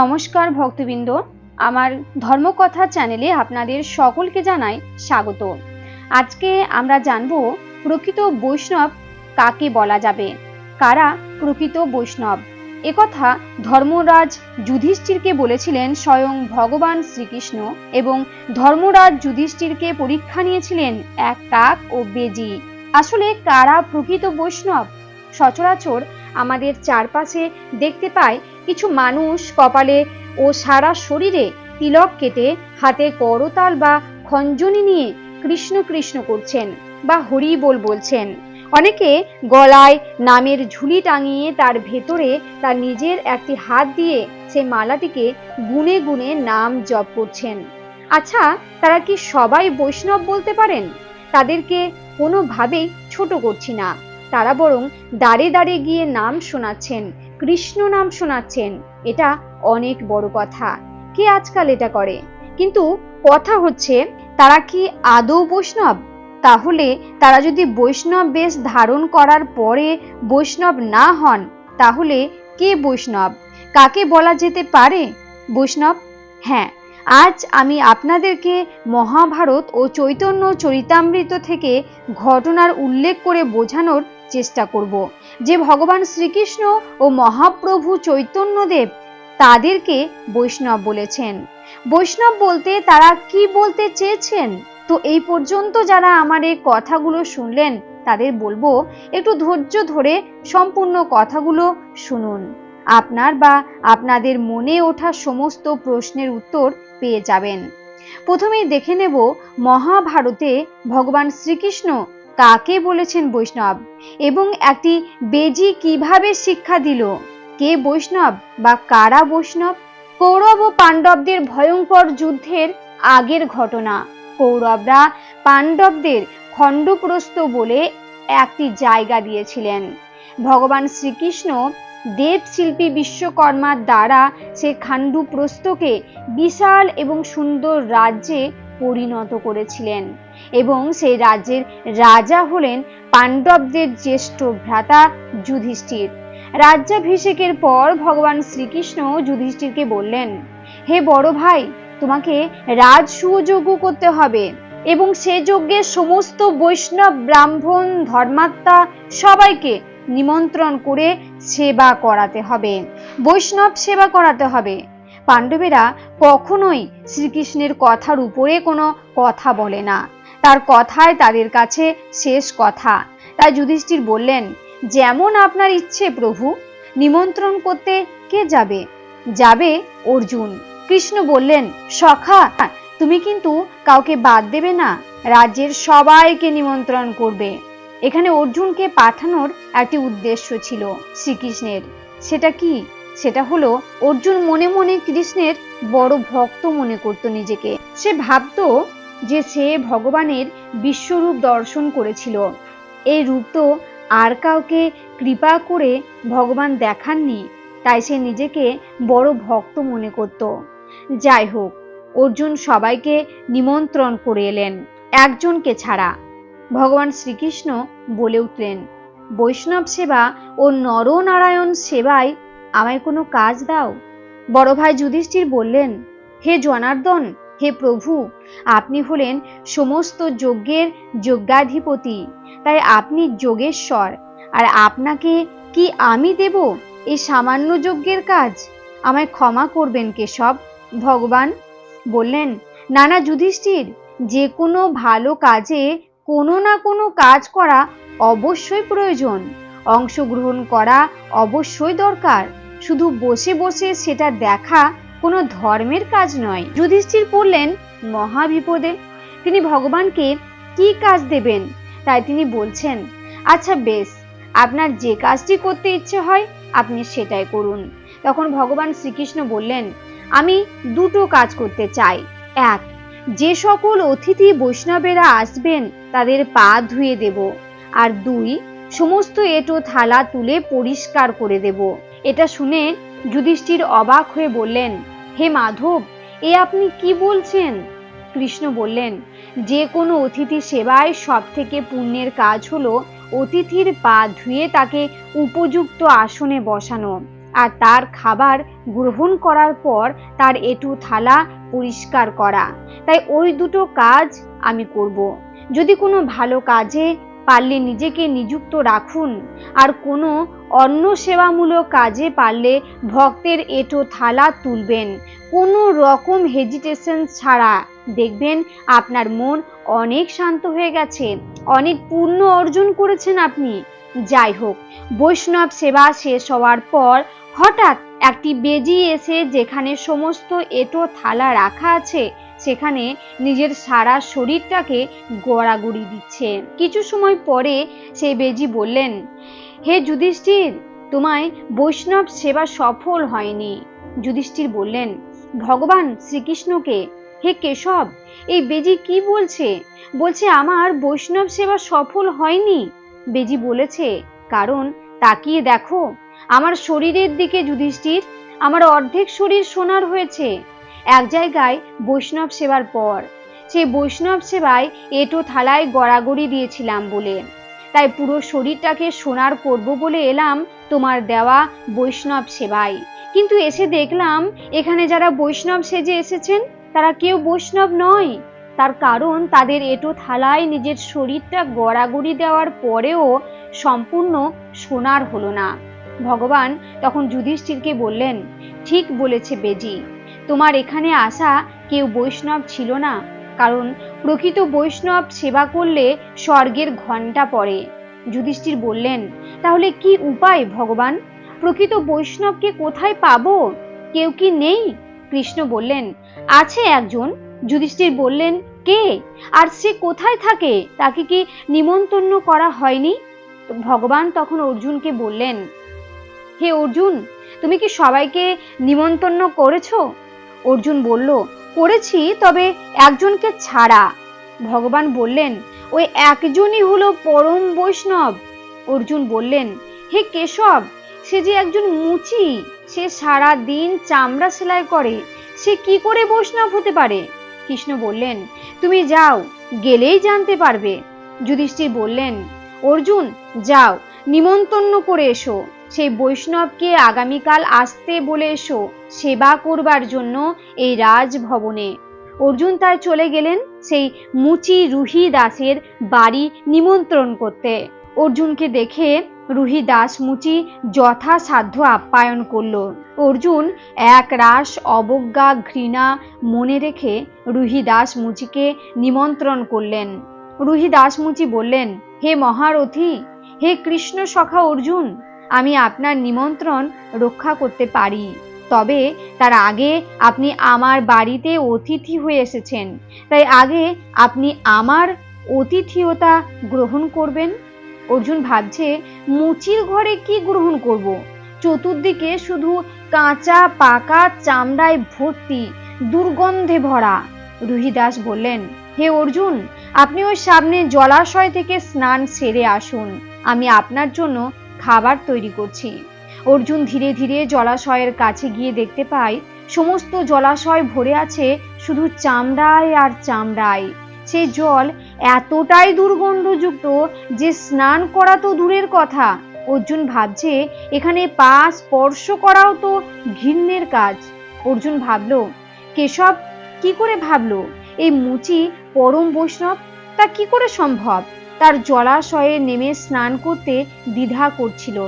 নমস্কার ভক্তবৃন্দ। আমার ধর্মকথা চ্যানেলে আপনাদের সকলকে জানাই স্বাগত। আজকে আমরা জানব প্রকৃত বৈষ্ণব কাকে বলা যাবে? কারা প্রকৃত বৈষ্ণব? একথা ধর্মরাজ যুধিষ্ঠিরকে বলেছিলেন স্বয়ং ভগবান শ্রীকৃষ্ণ এবং ধর্মরাজ যুধিষ্ঠিরকে পরীক্ষা নিয়েছিলেন এক কাক ও বেজি। আসলে কারা প্রকৃত বৈষ্ণব? সচরাচর আমাদের চারপাশে দেখতে পাই কিছু মানুষ কপালে ও সারা শরীরে তিলক কেটে হাতে করতাল বা খঞ্জনি নিয়ে কৃষ্ণ কৃষ্ণ করছেন বা হরি বল বলছেন। অনেকে গলায় নামের ঝুলি টাঙিয়ে তার ভেতরে তার নিজের একটি হাত দিয়ে সে মালাটিকে গুনে গুনে নাম জপ করছেন। আচ্ছা তারা কি সবাই বৈষ্ণব বলতে পারেন? তাদেরকে কোনোভাবেই ছোট করছি না। তারা বরং দাঁড়ে দাঁড়ে গিয়ে নাম শোনাচ্ছেন, কৃষ্ণ নাম শোনাচ্ছেন। এটা অনেক বড় কথা। কে আজকাল এটা করে? কিন্তু কথা হচ্ছে, তারা কি আদৌ বৈষ্ণব? তাহলে তারা যদি বৈষ্ণব বেশ ধারণ করার পরে বৈষ্ণব না হন, তাহলে কে বৈষ্ণব? কাকে বলা যেতে পারে? বৈষ্ণব? হ্যাঁ আজ আমি আপনাদেরকে মহাভারত ও চৈতন্য চরিতামৃত থেকে ঘটনার উল্লেখ করে বোঝানোর চেষ্টা করব। যে ভগবান শ্রীকৃষ্ণ ও মহাপ্রভু চৈতন্যদেব তাদেরকে বৈষ্ণব বলেছেন। বৈষ্ণব বলতে তারা কি বলতে চেয়েছেন? তো এই পর্যন্ত যারা আমার এই কথাগুলো শুনলেন, তাদের বলব, একটু ধৈর্য ধরে সম্পূর্ণ কথাগুলো শুনুন। আপনার বা আপনাদের মনে ওঠা সমস্ত প্রশ্নের উত্তর পেয়ে যাবেন। প্রথমেই দেখে নেব, মহাভারতে ভগবান শ্রীকৃষ্ণ কাকে বলেছেন বৈষ্ণব? এবং একটি বেজি কীভাবে শিক্ষা দিল? কে বৈষ্ণব বা কারা বৈষ্ণব? কৌরব ও পাণ্ডবদের ভয়ঙ্কর যুদ্ধের আগের ঘটনা। কৌরবরা পাণ্ডবদের খণ্ডপ্রস্থ বলে একটি জায়গা দিয়েছিলেন। ভগবান শ্রীকৃষ্ণ দেবশিল্পী বিশ্বকর্মার দ্বারা সে খান্ডুপ্রস্থকে বিশাল এবং সুন্দর রাজ্যে পরিণত করেছিলেন এবং সেই রাজ্যের রাজা হলেন পাণ্ডবদের জ্যেষ্ঠ ভ্রাতা যুধিষ্ঠির। রাজ্যাভিষেকের পর ভগবান শ্রীকৃষ্ণ যুধিষ্ঠিরকে বললেন, হে বড় ভাই, তোমাকে রাজ সুযোগ্য করতে হবে এবং সে যজ্ঞে সমস্ত বৈষ্ণব, ব্রাহ্মণ, ধর্মাত্মা সবাইকে নিমন্ত্রণ করে সেবা করাতে হবে। বৈষ্ণব সেবা করাতে হবে। পাণ্ডবেরা কখনোই শ্রীকৃষ্ণের কথার উপরে কোনো কথা বলে না। তার কথায় তাদের কাছে শেষ কথা। তাই যুধিষ্ঠির বললেন, যেমন আপনার ইচ্ছে প্রভু, নিমন্ত্রণ করতে কে যাবে? যাবে অর্জুন। কৃষ্ণ বললেন, সখা, তুমি কিন্তু কাউকে বাদ দেবে না। রাজ্যের সবাইকে নিমন্ত্রণ করবে। এখানে অর্জুনকে পাঠানোর একটি উদ্দেশ্য ছিল শ্রীকৃষ্ণের। সেটা কি? সেটা হলো অর্জুন মনে মনে কৃষ্ণের বড় ভক্ত মনে করত নিজেকে। সে ভাবত যে সে ভগবানের বিশ্বরূপ দর্শন করেছিল। এই রূপ তো আর কাউকে কৃপা করে ভগবান দেখাননি, তাই সে নিজেকে বড় ভক্ত মনে করত। যাই হোক, অর্জুন সবাইকে নিমন্ত্রণ করে এলেন, একজনকে ছাড়া। ভগবান শ্রীকৃষ্ণ বলে উঠলেন, বৈষ্ণব সেবা ও নরনারায়ণ সেবায় আমায় কোনো কাজ দাও? বড় ভাই যুধিষ্ঠির বললেন, হে জনার্দন, হে প্রভু, আপনি হলেন সমস্ত যজ্ঞের যজ্ঞাধিপতি, তাই আপনি যোগেশ্বর, আর আপনাকে কি আমি দেব এই সামান্য যজ্ঞের কাজ? আমায় ক্ষমা করবেন কেশব, ভগবান। বললেন নানা যুধিষ্ঠির, যে কোনো ভালো কাজে কোনো না কোনো কাজ করা অবশ্যই প্রয়োজন, অংশগ্রহণ করা অবশ্যই দরকার। শুধু বসে বসে সেটা দেখা কোনো ধর্মের কাজ নয়। যুধিষ্ঠির পড়লেন মহাবিপদে তিনি ভগবানকে কি কাজ দেবেন? তাই তিনি বলছেন আচ্ছা বেশ, আপনার যে কাজটি করতে ইচ্ছে হয়, আপনি সেটাই করুন। তখন ভগবান শ্রীকৃষ্ণ বললেন, আমি দুটো কাজ করতে চাই। এক, যে সকল অতিথি বৈষ্ণবেরা আসবেন, তাদের পা ধুয়ে দেব। আর দুই, সমস্ত এটো থালা তুলে পরিষ্কার করে দেব। এটা শুনে যুধিষ্ঠির অবাক হয়ে বললেন, হে মাধব, এ আপনি কি বলছেন? কৃষ্ণ বললেন, যে কোনো অতিথি সেবায় সব থেকে পুণ্যের কাজ হলো অতিথির পা ধুয়ে তাকে উপযুক্ত আসনে বসানো, আর তার খাবার গ্রহণ করার পর তার এটু থালা পরিষ্কার করা। তাই ওই দুটো কাজ আমি করব। যদি কোনো ভালো কাজে পারলে নিজেকে নিযুক্ত রাখুন। আর কোনো অন্য সেবামূলক কাজে পারলে ভক্তের এটো থালা তুলবেন। কোনো রকম হেজিটেশন ছাড়া দেখবেন আপনার মন অনেক শান্ত হয়ে গেছে। অনেক পূর্ণ অর্জন করেছেন আপনি। যাই হোক, বৈষ্ণব সেবা শেষ হওয়ার পর হঠাৎ একটি বেজি এসে যেখানে সমস্ত এটো থালা রাখা আছে সেখানে নিজের সারা শরীরটাকে গড়াগড়ি দিচ্ছে। কিছু সময় পরে সেই বেজি বললেন, হে যুধিষ্ঠির, তোমায় বৈষ্ণব সেবা সফল হয়নি। যুধিষ্ঠির বললেন, ভগবান শ্রীকৃষ্ণকে, হে কেশব, এই বেজি কি বলছে? বলছে আমার বৈষ্ণব সেবা সফল হয়নি। বেজি বলেছে, কারণ তাকিয়ে দেখো, আমার শরীরের দিকে যুধিষ্ঠির, আমার অর্ধেক শরীর সোনার হয়েছে। এক জায়গায় বৈষ্ণব সেবার পর। সেই বৈষ্ণব সেবায় এটো থালায় গড়াগড়ি দিয়েছিলাম বলে। তাই পুরো শরীরটাকে সোনার করব বলে এলাম তোমার দেওয়া বৈষ্ণব সেবায়। কিন্তু এসে দেখলাম, এখানে যারা বৈষ্ণব সেজে এসেছেন, তারা কেউ বৈষ্ণব নয়। তার কারণ তাদের এটো থালায় নিজের শরীরটা গড়াগড়ি দেওয়ার পরেও সম্পূর্ণ সোনার হলো না। ভগবান তখন যুধিষ্ঠিরকে বললেন, ঠিক বলেছে বেজি। তোমার এখানে আসা কেউ বৈষ্ণব ছিল না, কারণ প্রকৃত বৈষ্ণব সেবা করলে স্বর্গের ঘণ্টা পড়ে। যুধিষ্ঠির বললেন, তাহলে কি উপায় ভগবান? প্রকৃত বৈষ্ণবকে কোথায় পাবো? কেউ কি নেই? কৃষ্ণ বললেন, আছে একজন। যুধিষ্ঠির বললেন, কে? আর সে কোথায় থাকে? তাকে কি নিমন্ত্রণ করা হয়নি? ভগবান তখন অর্জুনকে বললেন, হে অর্জুন, তুমি কি সবাইকে নিমন্ত্রণ করেছ? অর্জুন বলল, করেছি, তবে একজনকে ছাড়া। ভগবান বললেন ওই একজনই হলো পরম বৈষ্ণব। অর্জুন বললেন, হে কেশব, সে যে একজন মুচি, সে সারা দিন চামড়া সেলাই করে, সে কি করে বৈষ্ণব হতে পারে? কৃষ্ণ বললেন, তুমি যাও, গেলেই জানতে পারবে। যুধিষ্ঠির বললেন, অর্জুন, যাও নিমন্তন্ন করে এসো। সেই বৈষ্ণবকে আগামীকাল আসতে বলে এসো, সেবা করবার জন্য এই রাজভবনে। অর্জুন তাই চলে গেলেন সেই মুচি রুহি দাসের বাড়ি নিমন্ত্রণ করতে। অর্জুনকে দেখে রুহি দাস মুচি যথাসাধ্য আপ্যায়ন করল। অর্জুন এক রাস অবজ্ঞা ঘৃণা মনে রেখে রুহি দাস মুচিকে নিমন্ত্রণ করলেন। রুহি দাস মুচি বললেন, হে মহারথী, হে কৃষ্ণ সখা অর্জুন আমি আপনার নিমন্ত্রণ রক্ষা করতে পারি। তবে তার আগে আপনি আমার বাড়িতে অতিথি হয়ে এসেছেন। তাই আগে আপনি আমার অতিথিয়তা গ্রহণ করবেন। অর্জুন ভাবছে, মুচির ঘরে কি গ্রহণ করব। চতুর্দিকে শুধু কাঁচা, পাকা চামড়ায় ভর্তি, দুর্গন্ধে ভরা। রুহিদাস বললেন, হে অর্জুন, আপনি ওই সামনে জলাশয় থেকে স্নান সেরে আসুন। আমি আপনার জন্য খাবার তৈরি করছি। অর্জুন ধীরে ধীরে জলাশয়ের কাছে গিয়ে দেখতে পায়, সমস্ত জলাশয় ভরে আছে শুধু চামড়ায় আর চামড়ায়। সেই জল এতটাই দুর্গন্ধযুক্ত যে স্নান করা তো দূরের কথা। অর্জুন ভাবছে, এখানে পা স্পর্শ করাও তো ঘৃণ্যের কাজ। অর্জুন ভাবলো, কেশব কি করে ভাবলো? এই মুচি পরম বৈষ্ণব, তা কি করে সম্ভব? তার জলাশয়ে নেমে স্নান করতে দ্বিধা করছিল।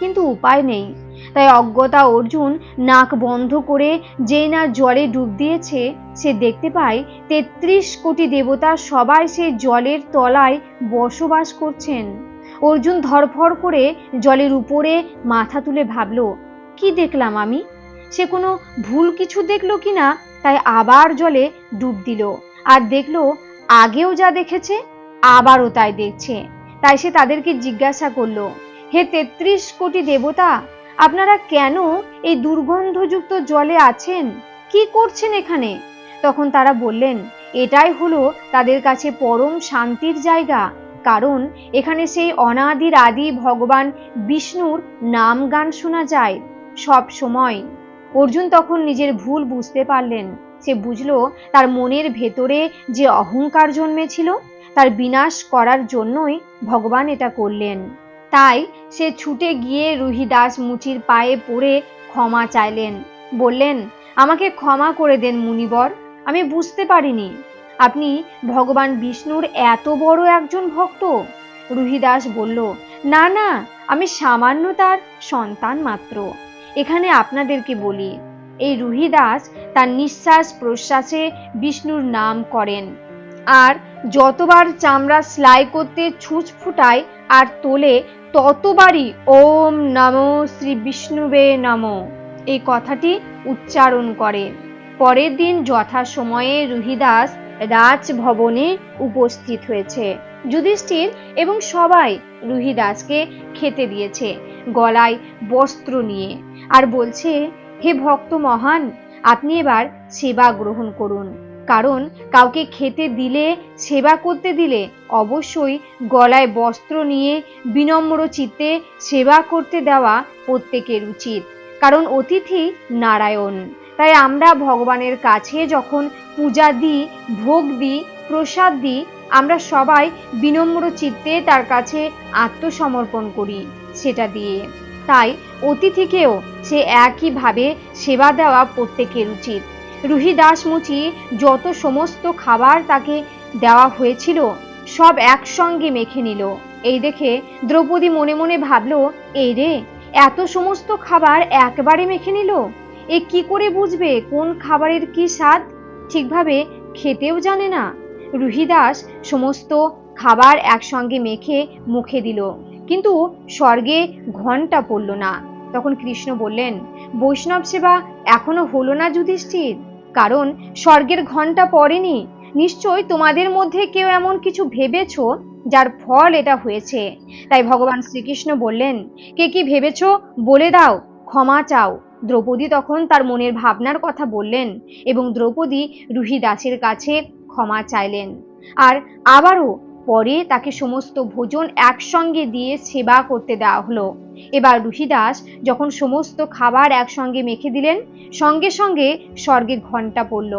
কিন্তু উপায় নেই। তাই অজ্ঞতা অর্জুন নাক বন্ধ করে যেই না জলে ডুব দিয়েছে, সে দেখতে পায় তেত্রিশ কোটি দেবতা সবাই সে জলের তলায় বসবাস করছেন। অর্জুন ধরফর করে জলের উপরে মাথা তুলে ভাবল, কি দেখলাম আমি? সে কোনো ভুল কিছু দেখল কিনা তাই আবার জলে ডুব দিল। আর দেখল, আগেও যা দেখেছে আবারও তাই দেখছে। তাই সে তাদেরকে জিজ্ঞাসা করল, হে তেত্রিশ কোটি দেবতা, আপনারা কেন এই দুর্গন্ধযুক্ত জলে আছেন? কি করছেন এখানে? তখন তারা বললেন, এটাই হলো তাদের কাছে পরম শান্তির জায়গা, কারণ এখানে সেই অনাদির আদি ভগবান বিষ্ণুর নাম গান শোনা যায় সব সময়। অর্জুন তখন নিজের ভুল বুঝতে পারলেন। সে বুঝলো, তার মনের ভেতরে যে অহংকার জন্মেছিল তার বিনাশ করার জন্যই ভগবান এটা করলেন। তাই সে ছুটে গিয়ে রুহিদাস মুচির পায়ে পড়ে ক্ষমা চাইলেন। বললেন, আমাকে ক্ষমা করে দেন মুনিবর, আমি বুঝতে পারিনি। আপনি ভগবান বিষ্ণুর এত বড় একজন ভক্ত? রুহিদাস বলল, না না, আমি সামান্য তার সন্তান মাত্র। এখানে আপনাদেরকে বলি। এই রুহিদাস তার নিঃশ্বাস প্রশ্বাসে বিষ্ণুর নাম করেন। আর যতবার চামড়া সেলাই করতে ছুঁচ ফুটায় আর তোলে, ততবারই ওম নমো শ্রী বিষ্ণুবে নমো। এই কথাটি উচ্চারণ করে। পরের দিন যথাসময়ে রুহিদাস রাজভবনে উপস্থিত হয়েছে। যুধিষ্ঠির এবং সবাই রুহিদাসকে খেতে দিয়েছে গলায় বস্ত্র নিয়ে আর বলছে, হে ভক্ত মহান, আপনি এবার সেবা গ্রহণ করুন। কারণ কাউকে খেতে দিলে, সেবা করতে দিলে অবশ্যই গলায় বস্ত্র নিয়ে বিনম্র চিত্তে সেবা করতে দেওয়া প্রত্যেকের উচিত। কারণ অতিথি নারায়ণ। তাই আমরা ভগবানের কাছে যখন পূজা দিই, ভোগ দিই, প্রসাদ দিই, আমরা সবাই বিনম্র চিত্তে তার কাছে আত্মসমর্পণ করি সেটা দিয়ে। তাই অতিথিকেও সে একইভাবে সেবা দেওয়া প্রত্যেকের উচিত। রুহি দাসমুচি যত সমস্ত খাবার তাকে দেওয়া হয়েছিল, সব একসঙ্গে মেখে নিল। এই দেখে দ্রৌপদী মনে মনে ভাবল, এই রে, এত সমস্ত খাবার একবারে মেখে নিল? এ কি করে বুঝবে কোন খাবারের কি স্বাদ? ঠিকভাবে খেতেও জানে না। রুহিদাস সমস্ত খাবার একসঙ্গে মেখে মুখে দিল। কিন্তু স্বর্গে ঘণ্টা পড়ল না। তখন কৃষ্ণ বললেন, বৈষ্ণব সেবা এখনও হলো না যুধিষ্ঠির? কারণ স্বর্গের ঘণ্টা পড়েনি। নিশ্চয় তোমাদের মধ্যে কেউ এমন কিছু ভেবেছ? যার ফল এটা হয়েছে। তাই ভগবান শ্রীকৃষ্ণ বললেন, কে কি ভেবেছ? বলে দাও, ক্ষমা চাও। দ্রৌপদী তখন তার মনের ভাবনার কথা বললেন এবং দ্রৌপদী রুহি দাসের কাছে ক্ষমা চাইলেন। আর আবারও পরে তাকে সমস্ত ভোজন একসঙ্গে দিয়ে সেবা করতে দেওয়া হলো। এবার রুহিদাস যখন সমস্ত খাবার একসঙ্গে মেখে দিলেন, সঙ্গে সঙ্গে স্বর্গে ঘণ্টা পড়ল।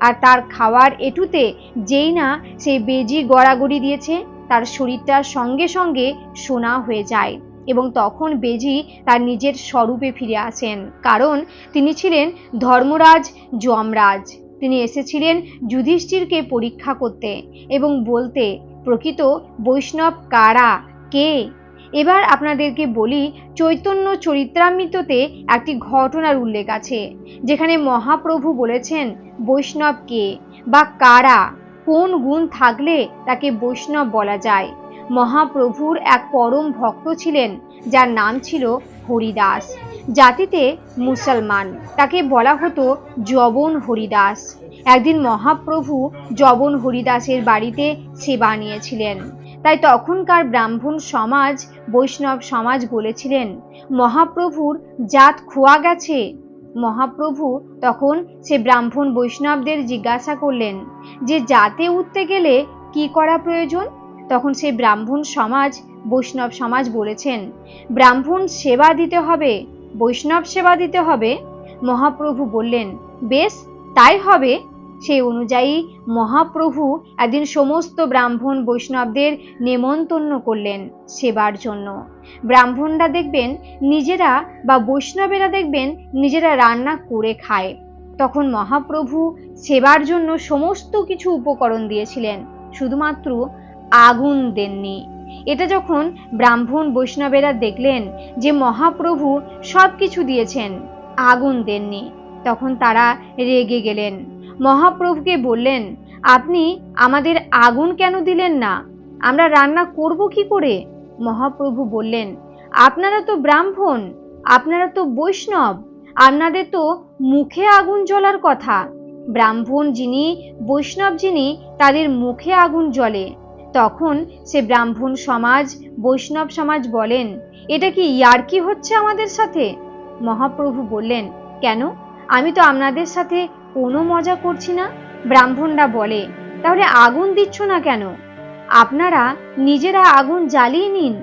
আর তার খাওয়ার এটুতে যেই না সে বেজি গড়াগড়ি দিয়েছে, তার শরীরটা সঙ্গে সঙ্গে সোনা হয়ে যায় এবং তখন বেজি তার নিজের স্বরূপে ফিরে আসেন। কারণ তিনি ছিলেন ধর্মরাজ যমরাজ। তিনি এসেছিলেন যুধিষ্ঠিরকে পরীক্ষা করতে এবং বলতে প্রকৃত বৈষ্ণব কারা? কে? এবার আপনাদেরকে বলি, চৈতন্য চরিত্রামৃততে একটি ঘটনার উল্লেখ আছে, যেখানে মহাপ্রভু বলেছেন, বৈষ্ণব কে বা কারা? কোন গুণ থাকলে তাকে বৈষ্ণব বলা যায়? মহাপ্রভুর এক পরম ভক্ত ছিলেন, যার নাম ছিল হরিদাস। জাতিতে মুসলমান, তাকে বলা হতো জবন হরিদাস। একদিন মহাপ্রভু জবন হরিদাসের বাড়িতে সেবা নিয়েছিলেন। তাই তখনকার ব্রাহ্মণ সমাজ, বৈষ্ণব সমাজ বলেছিলেন, মহাপ্রভুর জাত খোয়া গেছে। মহাপ্রভু তখন সে ব্রাহ্মণ বৈষ্ণবদের জিজ্ঞাসা করলেন, যে জাতে উঠতে গেলে কি করা প্রয়োজন? তখন সে ব্রাহ্মণ সমাজ, বৈষ্ণব সমাজ বলেছেন, ব্রাহ্মণ সেবা দিতে হবে, বৈষ্ণব সেবা দিতে হবে। মহাপ্রভু বললেন, বেশ, তাই হবে। সেই অনুযায়ী মহাপ্রভু একদিন সমস্ত ব্রাহ্মণ বৈষ্ণবদের নেমন্তন্ন করলেন সেবার জন্য। ব্রাহ্মণরা দেখবেন নিজেরা বা বৈষ্ণবেরা দেখবেন নিজেরা রান্না করে খায়। তখন মহাপ্রভু সেবার জন্য সমস্ত কিছু উপকরণ দিয়েছিলেন, শুধুমাত্র আগুন দেননি। এটা যখন ব্রাহ্মণ বৈষ্ণবেরা দেখলেন যে মহাপ্রভু সব কিছু দিয়েছেন, আগুন দেননি, তখন তারা রেগে গেলেন। মহাপ্রভুকে বললেন, আপনি আমাদের আগুন কেন দিলেন না? আমরা রান্না করব কি করে? মহাপ্রভু বললেন, আপনারা তো ব্রাহ্মণ, আপনারা তো বৈষ্ণব, আপনাদের তো মুখে আগুন জ্বলার কথা। ব্রাহ্মণ যিনি, বৈষ্ণব যিনি, তাদের মুখে আগুন জ্বলে। তখন সে ব্রাহ্মণ সমাজ, বৈষ্ণব সমাজ বলেন, এটা কি ইয়ার্কি হচ্ছে আমাদের সাথে? মহাপ্রভু বললেন, কেন? আমি তো আপনাদের সাথে কোনো মজা করছি না? ব্রাহ্মণরা বলে, তাহলে আগুন দিচ্ছ না কেন? আপনারা নিজেরা আগুন জ্বালিয়ে নিন।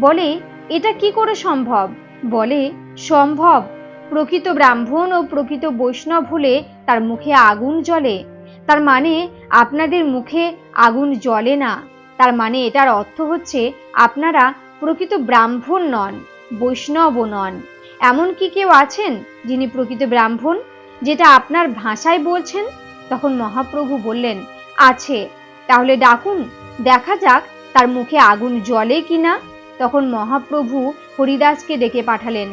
বলে, এটা কি করে সম্ভব? বলে, সম্ভব, প্রকৃত ব্রাহ্মণ ও প্রকৃত বৈষ্ণব হলে তার মুখে আগুন জ্বলে। তার মানে আপনাদের মুখে আগুন জ্বলে না। তার মানে এটার অর্থ হচ্ছে আপনারা প্রকৃত ব্রাহ্মণ নন, বৈষ্ণবও নন। এমন কি কেউ আছেন যিনি প্রকৃত ব্রাহ্মণ? যেটা আপনার ভাষায় বলছেন? তখন মহাপ্রভু বললেন, আছে, তাহলে ডাকুন, দেখা যাক তার মুখে আগুন জ্বলে কিনা। তখন মহাপ্রভু হরিদাসকে ডেকে পাঠালেন।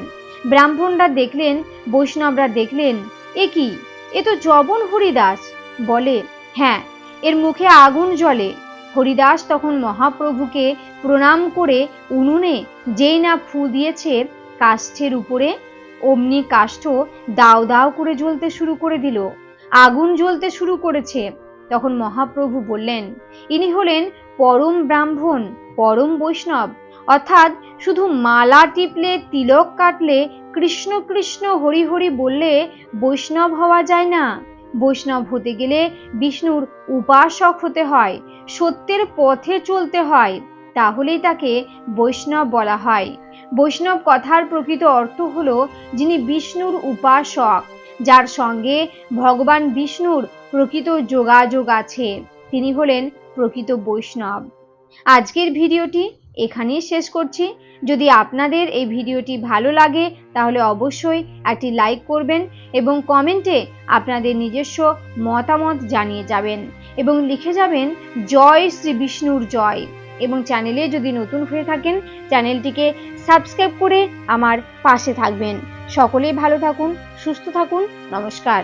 ব্রাহ্মণরা দেখলেন, বৈষ্ণবরা দেখলেন, এ কি? এ তো জবন হরিদাস। বলে হ্যাঁ এর মুখে আগুন জ্বলে। হরিদাস তখন মহাপ্রভুকে প্রণাম করে, উনুনে যেই না ফু দিয়েছে, কাষ্ঠের উপরে অমনি কাষ্ঠ দাও দাও করে জ্বলতে শুরু করে দিল। আগুন জ্বলতে শুরু করেছে। তখন মহাপ্রভু বললেন, ইনি হলেন পরম ব্রাহ্মণ, পরম বৈষ্ণব। অর্থাৎ শুধু মালা টিপলে, তিলক কাটলে, কৃষ্ণ কৃষ্ণ হরি হরি বললে বৈষ্ণব হওয়া যায় না। বৈষ্ণব হতে গেলে বিষ্ণুর উপাসক হতে হয়, সত্যের পথে চলতে হয়। তাহলেই তাকে বৈষ্ণব বলা হয়। বৈষ্ণব কথার প্রকৃত অর্থ হলো যিনি বিষ্ণুর উপাসক, যার সঙ্গে ভগবান বিষ্ণুর প্রকৃত যোগাযোগ আছে। তিনি হলেন প্রকৃত বৈষ্ণব। আজকের ভিডিওটি এখানেই শেষ করছি। যদি আপনাদের এই ভিডিওটি ভালো লাগে, তাহলে অবশ্যই একটি লাইক করবেন এবং কমেন্টে আপনাদের নিজস্ব মতামত জানিয়ে যাবেন এবং লিখে যাবেন, জয় শ্রী বিষ্ণুর জয়। এবং চ্যানেলে যদি নতুন হয়ে থাকেন চ্যানেলটিকে সাবস্ক্রাইব করে আমার পাশে থাকবেন। সকলেই ভালো থাকুন, সুস্থ থাকুন, নমস্কার।